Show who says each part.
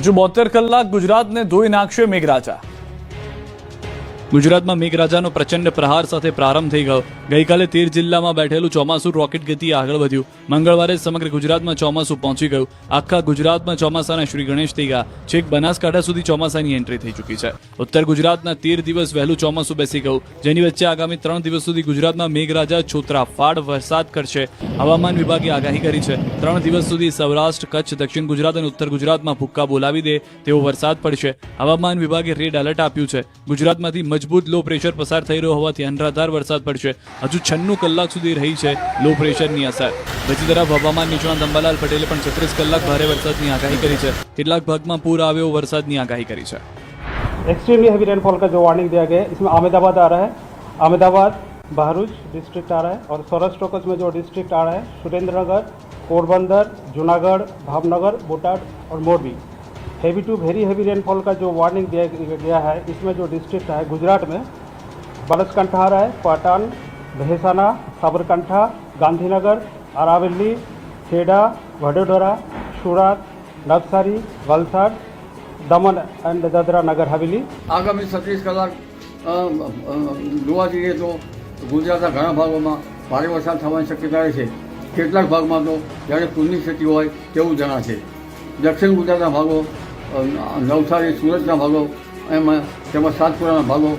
Speaker 1: હજુ બોતેર કલાક ગુજરાતને ધોઈ નાખશે મેઘરાજા ગુજરાતમાં મેઘરાજાનો પ્રચંડ પ્રહાર સાથે પ્રારંભ થઈ ગયો ગઈકાલે તેર જિલ્લામાં બેઠેલું ચોમાસું રોકેટ ગતિએ આગળ વધ્યું મંગળવારે સમગ્ર ગુજરાતમાં ચોમાસું પહોંચી ગયું આખા ગુજરાતમાં ચોમાસાના શ્રી ગણેશ થઈ ગયા છેક બનાસકાંઠા સુધી ચોમાસાની એન્ટ્રી થઈ ચૂકી છે ઉત્તર ગુજરાતના તેર દિવસ વહેલું ચોમાસું બેસી ગયું જેની વચ્ચે આગામી ત્રણ દિવસ સુધી ગુજરાતમાં મેઘરાજા છોતરા ફાળ વરસાદ કરશે હવામાન વિભાગે આગાહી કરી છે ત્રણ દિવસ સુધી સૌરાષ્ટ્ર કચ્છ દક્ષિણ ગુજરાત અને ઉત્તર ગુજરાતમાં ભૂક્કા બોલાવી દે તેવો વરસાદ પડશે હવામાન વિભાગે રેડ એલર્ટ આપ્યું છે ગુજરાતમાંથી मजबूत लो प्रेशर प्रसार થઈ રહ્યો હોવા થી અનરાધાર વરસાદ પડશે હજુ 96 કલાક સુધી રહી છે લો પ્રેશર ની અસર બીજી તરફ ભવામાન નિચન દંબાલાલ પટેલ પણ 35 કલાક ભારે વરસાદ ની આગાહી કરી છે કેટલાક ભાગમાં પૂર આવે ઓ વરસાદ ની આગાહી કરી છે
Speaker 2: એક્સટ્રીમલી હેવી રેનફોલ કા જો વોર્નિંગ দিয়া ગયે इसमें अहमदाबाद आ रहा है अहमदाबाद બારુજ ડિસ્ટ્રિક્ટ આ رہا ہے ઓર સૌરાષ્ટ્ર કચ મે જો ડિસ્ટ્રિક્ટ આ رہا હે સુરેન્દ્રનગર કોરબંદર જૂનાગઢ ભાવનગર બોટાટ ઓર Morbi heavy to very heavy rainfall का जो वार्निंग दिया गया है इसमें जो डिस्ट्रिक्ट है गुजरात में बनसकंठा आ रहा है पाटन भेसाना साबरकंठा गांधीनगर अरावली खेड़ा वडोदरा सूरत नवसारी वलसाड दमन एंड दादरा नगर हवेली
Speaker 3: आगामी छत्तीस कलाक जुआ तो गुजरात घना भागों में भारी वरसा थानी शक्यता है के भाग में तो जैसे पूरनी स्थिति होना है दक्षिण गुजरात भागों નવસારી સુરતના ભાગો એમાં તેમાં સાતપુરાના ભાગો